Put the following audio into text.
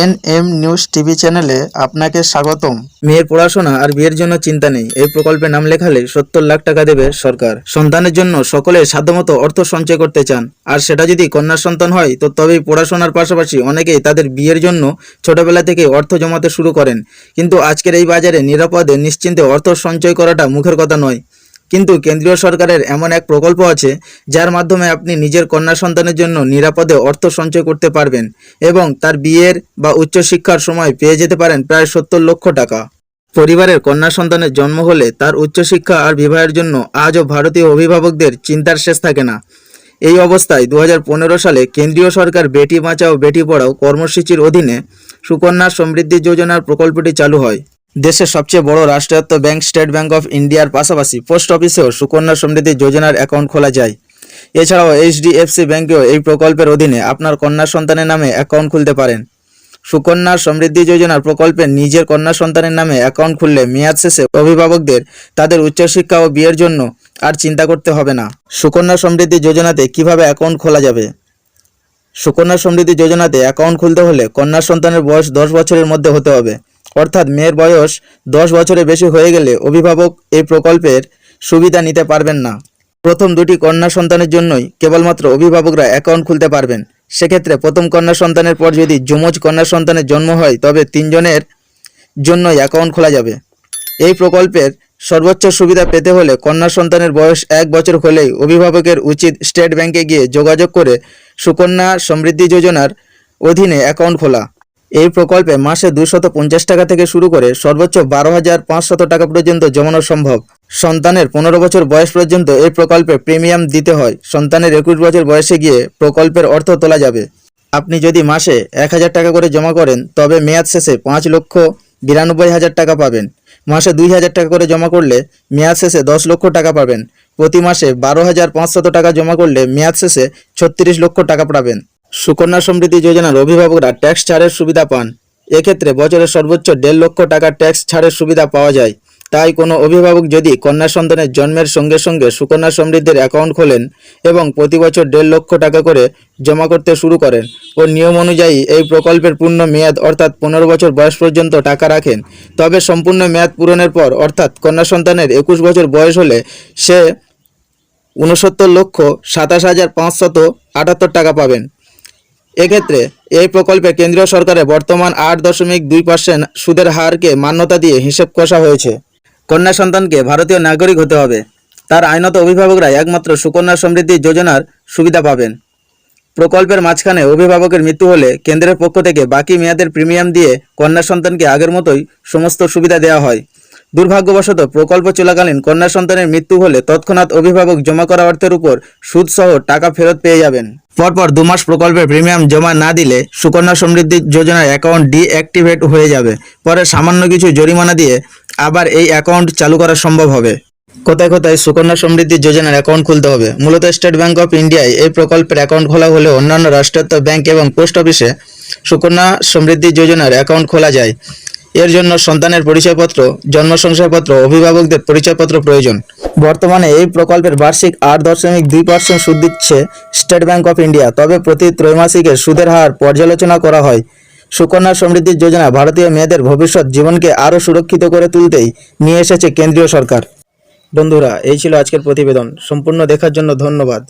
N M news TV চ্যানেলে আপনাকে স্বাগতম। মেয়ের পড়াশোনা আর বিয়ের জন্য চিন্তা নেই। এই প্রকল্পে নাম লেখালে সত্তর লাখ টাকা দেবে সরকার। সন্তানের জন্য সকলে সাধ্যমতো অর্থ সঞ্চয় করতে চান। আর সেটা যদি কন্যা সন্তান হয়, তো তবেই পড়াশোনার পাশাপাশি অনেকেই তাদের বিয়ের জন্য ছোটবেলা থেকে অর্থ জমাতে শুরু করেন। কিন্তু আজকের এই বাজারে নিরাপদে, নিশ্চিন্তে অর্থ সঞ্চয় করাটা মুখের কথা নয়। কিন্তু কেন্দ্রীয় সরকারের এমন এক প্রকল্প আছে, যার মাধ্যমে আপনি নিজের কন্যা সন্তানের জন্য নিরাপদে অর্থ সঞ্চয় করতে পারবেন এবং তার বিয়ের বা উচ্চশিক্ষার সময় পেয়ে যেতে পারেন প্রায় সত্তর লক্ষ টাকা। পরিবারের কন্যা সন্তানের জন্ম হলে তার উচ্চশিক্ষা আর বিবাহের জন্য আজও ভারতীয় অভিভাবকদের চিন্তার শেষ থাকে না। এই অবস্থায় দু হাজার পনেরো সালে কেন্দ্রীয় সরকার বেটি বাঁচাও, বেটি পড়াও কর্মসূচির অধীনে সুকন্যা সমৃদ্ধি যোজনার প্রকল্পটি চালু হয়। দেশের সবচেয়ে বড় রাষ্ট্রায়ত্ত ব্যাংক স্টেট ব্যাংক অফ ইন্ডিয়ার পাশাপাশি পোস্ট অফিসেও সুকন্যা সমৃদ্ধি যোজনার অ্যাকাউন্ট খোলা যায়। এছাড়াও এইচডিএফসি ব্যাংকেও এই প্রকল্পের অধীনে আপনার কন্যা সন্তানের নামে অ্যাকাউন্ট খুলতে পারেন। সুকন্যা সমৃদ্ধি যোজনার প্রকল্পে নিজের কন্যা সন্তানের নামে অ্যাকাউন্ট খুললে মেয়াদ শেষে অভিভাবকদের তাদের উচ্চশিক্ষা ও বিয়ের জন্য আর চিন্তা করতে হবে না। সুকন্যা সমৃদ্ধি যোজনাতে কীভাবে অ্যাকাউন্ট খোলা যাবে? সুকন্যা সমৃদ্ধি যোজনাতে অ্যাকাউন্ট খুলতে হলে কন্যা সন্তানের বয়স দশ বছরের মধ্যে হতে হবে। অর্থাৎ মেয়ের বয়স দশ বছরের বেশি হয়ে গেলে অভিভাবক এই প্রকল্পের সুবিধা নিতে পারবেন না। প্রথম দুটি কন্যা সন্তানের জন্যই কেবলমাত্র অভিভাবকরা অ্যাকাউন্ট খুলতে পারবেন। সেক্ষেত্রে প্রথম কন্যা সন্তানের পর যদি যমজ কন্যা সন্তানের জন্ম হয়, তবে তিনজনের জন্যই অ্যাকাউন্ট খোলা যাবে। এই প্রকল্পের সর্বোচ্চ সুবিধা পেতে হলে কন্যা সন্তানের বয়স এক বছর হলেই অভিভাবকের উচিত স্টেট ব্যাংকে গিয়ে যোগাযোগ করে সুকন্যা সমৃদ্ধি যোজনার অধীনে অ্যাকাউন্ট খোলা। এই প্রকল্পে মাসে দুশত পঞ্চাশ টাকা থেকে শুরু করে সর্বোচ্চ বারো হাজার পাঁচশত টাকা পর্যন্ত জমানো সম্ভব। সন্তানের পনেরো বছর বয়স পর্যন্ত এই প্রকল্পে প্রিমিয়াম দিতে হয়। সন্তানের একুশ বছর বয়সে গিয়ে প্রকল্পের অর্থ তোলা যাবে। আপনি যদি মাসে এক হাজার টাকা করে জমা করেন, তবে মেয়াদ শেষে পাঁচ লক্ষ বিরানব্বই হাজার টাকা পাবেন। মাসে দুই হাজার টাকা করে জমা করলে মেয়াদ শেষে দশ লক্ষ টাকা পাবেন। প্রতি মাসে বারো হাজার পাঁচশত টাকা জমা করলে মেয়াদ শেষে ছত্রিশ লক্ষ টাকা পাবেন। সুকন্যা সমৃদ্ধি যোজনার অভিভাবকরা ট্যাক্স ছাড়ের সুবিধা পান। এক্ষেত্রে বছরে সর্বোচ্চ দেড় লক্ষ টাকা ট্যাক্স ছাড়ের সুবিধা পাওয়া যায়। তাই কোনো অভিভাবক যদি কন্যা সন্তানের জন্মের সঙ্গে সঙ্গে সুকন্যা সমৃদ্ধির অ্যাকাউন্ট খোলেন এবং প্রতি বছর দেড় লক্ষ টাকা করে জমা করতে শুরু করেন ও নিয়ম অনুযায়ী এই প্রকল্পের পূর্ণ মেয়াদ অর্থাৎ পনেরো বছর বয়স পর্যন্ত টাকা রাখেন, তবে সম্পূর্ণ মেয়াদ পূরণের পর অর্থাৎ কন্যা সন্তানের একুশ বছর বয়স হলে সে উনসত্তর লক্ষ সাতাশ হাজার পাঁচশত আটাত্তর টাকা পাবেন। এক্ষেত্রে এই প্রকল্পে কেন্দ্রীয় সরকারের বর্তমান আট দশমিক দুই পার্সেন্ট সুদের হারকে মান্যতা দিয়ে হিসেব কষা হয়েছে। কন্যা সন্তানকে ভারতীয় নাগরিক হতে হবে। তার আইনত অভিভাবকরা একমাত্র সুকন্যা সমৃদ্ধি যোজনার সুবিধা পাবেন। প্রকল্পের মাঝখানে অভিভাবকের মৃত্যু হলে কেন্দ্রের পক্ষ থেকে বাকি মেয়াদের প্রিমিয়াম দিয়ে কন্যা সন্তানকে আগের মতোই সমস্ত সুবিধা দেওয়া হয়। দুর্ভাগ্যবশত প্রকল্প চলাকালীন কন্যা সন্তানের মৃত্যু হলে তৎক্ষণাৎ অভিভাবক জমা করা অর্থের উপর সুদসহ টাকা ফেরত পেয়ে যাবেন। পরপর দু মাস প্রকল্পের প্রিমিয়াম জমা না দিলে সুকন্যা সমৃদ্ধি যোজনার অ্যাকাউন্ট ডিঅ্যাক্টিভেট হয়ে যাবে। পরে সামান্য কিছু জরিমানা দিয়ে আবার এই অ্যাকাউন্ট চালু করা সম্ভব হবে। কোথায় কোথায় সুকন্যা সমৃদ্ধি যোজনার অ্যাকাউন্ট খুলতে হবে? মূলত স্টেট ব্যাংক অফ ইন্ডিয়ায় এই প্রকল্পের অ্যাকাউন্ট খোলা হলে অন্যান্য রাষ্ট্রায়ত্ত ব্যাংক এবং পোস্ট অফিসে সুকন্যা সমৃদ্ধি যোজনার অ্যাকাউন্ট খোলা যায়। এর জন্য সন্তানের পরিচয়পত্র জন্ম সংশয়পত্র অভিভাবকদের পরিচয়পত্র প্রয়োজন। বর্তমানে এই প্রকল্পের বার্ষিক আট দশমিক দুই পার্সেন্ট সুদ দিচ্ছে স্টেট ব্যাংক অফ ইন্ডিয়া। তবে প্রতি ত্রৈমাসিকের সুদের হার পর্যালোচনা করা হয়। সুকন্যা সমৃদ্ধি যোজনা ভারতীয় মেয়েদের ভবিষ্যৎ জীবনকে আরও সুরক্ষিত করে তুলতেই নিয়ে এসেছে কেন্দ্রীয় সরকার। বন্ধুরা, এই ছিল আজকের প্রতিবেদন। সম্পূর্ণ দেখার জন্য ধন্যবাদ।